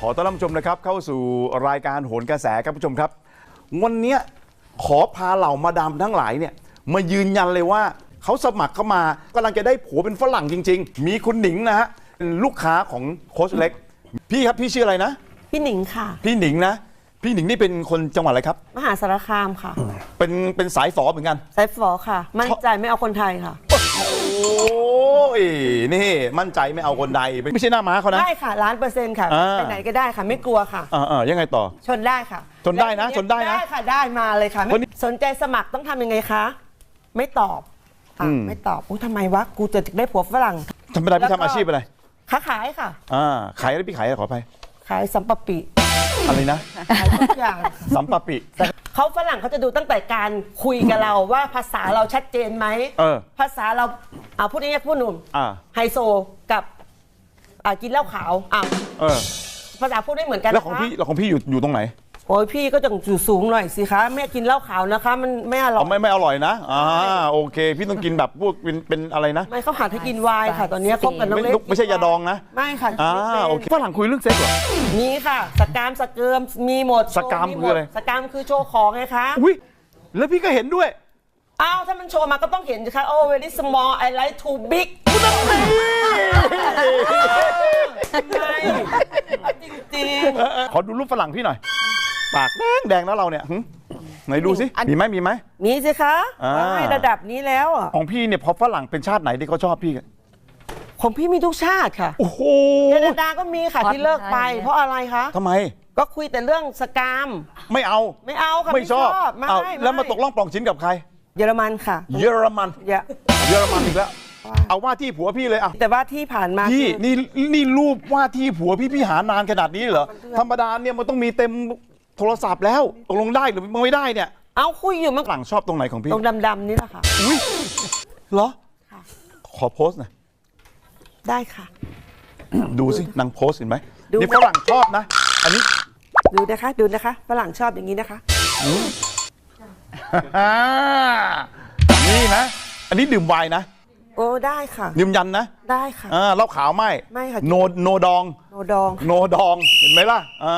ขอต้อนรับผู้ชมนะครับเข้าสู่รายการโหนกระแสครับผู้ชมครับ วันเนี้ยขอพาเหล่ามาดามทั้งหลายเนี่ยมายืนยันเลยว่าเขาสมัครเข้ามากำลังจะได้ผัวเป็นฝรั่งจริง ๆ มีคุณหนิงนะฮะเป็นลูกค้าของโค้ชเล็ก พี่ครับพี่ชื่ออะไรนะ พี่หนิงค่ะ พี่หนิงนะ พี่หนิงนี่เป็นคนจังหวัดอะไรครับ มหาสารคามค่ะ เป็นเป็นสายฝอเหมือนกัน สายฝอค่ะ มั่นใจไม่เอาคนไทยค่ะโอ้ ยนี่มั่นใจไม่เอาคนใดไม่ใช่หน้าม้าเขานะ ได้ค่ะล้านเปอร์เซ็นต์ค่ะอ่า ไปไหนก็ได้ค่ะ ไม่กลัวค่ะ อ่าอ่ายังไงต่อ ชนได้ค่ะชนได้นะแล้วชนได้นะได้ค่ะได้มาเลยค่ะไม่วันนี้สนใจสมัครต้องทำยังไงคะ ไม่ตอบค่ะอืม ไม่ตอบอุ้ยทำไมวะกูจะได้ผัวฝรั่งธรรมดาแล้วพี่ก็ทำอาชีพอะไรค้าขายค่ะ อ่าขายอะไรพี่ขายอะไรขออภัยขายสัมปะปิอะไรนะขายทุกอย่างสัมปะปิ เขาฝรั่งเขาจะดูตั้งแต่การคุยกับเราว่าภาษาเราชัดเจนไหมเออภาษาเราเอาพูดง่ายๆพูดหนุ่มอ่า ไฮโซกับอ่ากินเหล้าขาวอ่าเออ ภาษาพูดได้เหมือนกันแล้วของนะคะพี่แล้วของพี่อยู่อยู่ตรงไหน โอ้ยพี่ก็ต้องอยู่สูงหน่อยสิคะแม่กินเหล้าขาวนะคะ มันไม่อร่อเอายไม่ไม่อร่อยนะอ่าโอเค พี่ต้องกินแบบพวกเป็นเป็นอะไรนะ ไม่เขาหาให้กินไวน์ค่ะ ตอนนี้คบกับน้องไม่เล็กไม่ใช่ยาดองนะไม่ค่ะอ่าไม่ป็นโอเคฝรั่งคุยเรื่องเซ็กเหรอ มีค่ะ สกามสเกิมมีหมดสกามโชว์คืออะไรหมดสกามคือโชว์ของไงคะอุ้ยแล้วพี่ก็เห็นด้วยอ้าวถ้ามันโชว์มาก็ต้องเห็นสิคะโอ้ very small I like too big ทำไมจริงเออเออขอดูรูปฝรั่งพี่หน่อย ปากแดงแดงนะเราเนี่ยหึไหนดูสิมีไหมมีไหมๆมีสิคะอ่าได้ระดับนี้แล้วอะของพี่เนี่ยพอฝรั่งเป็นชาติไหนที่เขาชอบพี่กันของพี่มีทุกชาติค่ะโอ้โหแคนาดาก็มีค่ะที่เลิกไป เพราะอะไรคะ ทำไม ก็คุยแต่เรื่องสกาม ไม่เอาไม่เอาค่ะไม่ชอบไม่เอาไม่แล้วมาตกล่องปล่องชิ้นกับใคร เยอรมันค่ะเยอรมันเยอะเยอรมันอีกแล้ว เอาว่าที่ผัวพี่เลยอะ แต่ว่าที่ผ่านมาพี่คือ นี่นี่รูปว่าที่ผัวพี่พี่หานานขนาดนี้เหรอธรรมดาเนี่ยมันต้องมีเต็ม โทรศัพท์แล้วตกลงได้หรือไม่ได้เนี่ยเอาคุยอยู่มันฝรั่งชอบตรงไหนของพี่ตรงดำๆนี่แหละค่ะอุ้ยเหรอค่ะขอโพสต์หน่อยได้ค่ะ ดูสินางโพสต์เห็นไหมดูนี่ฝรั่งชอบนะ อันนี้ ดูนะคะ ดูนะคะฝรั่งชอบอย่างนี้นะคะนี่นะอันนี้ดื่มไวน์นะโอ้ได้ค่ะยืนยันนะ ได้ค่ะอ่าเหล้าขาวไม่ไม่ค่ะโนโนดอง โนดอง โนดองเห็นไหมล่ะอ่า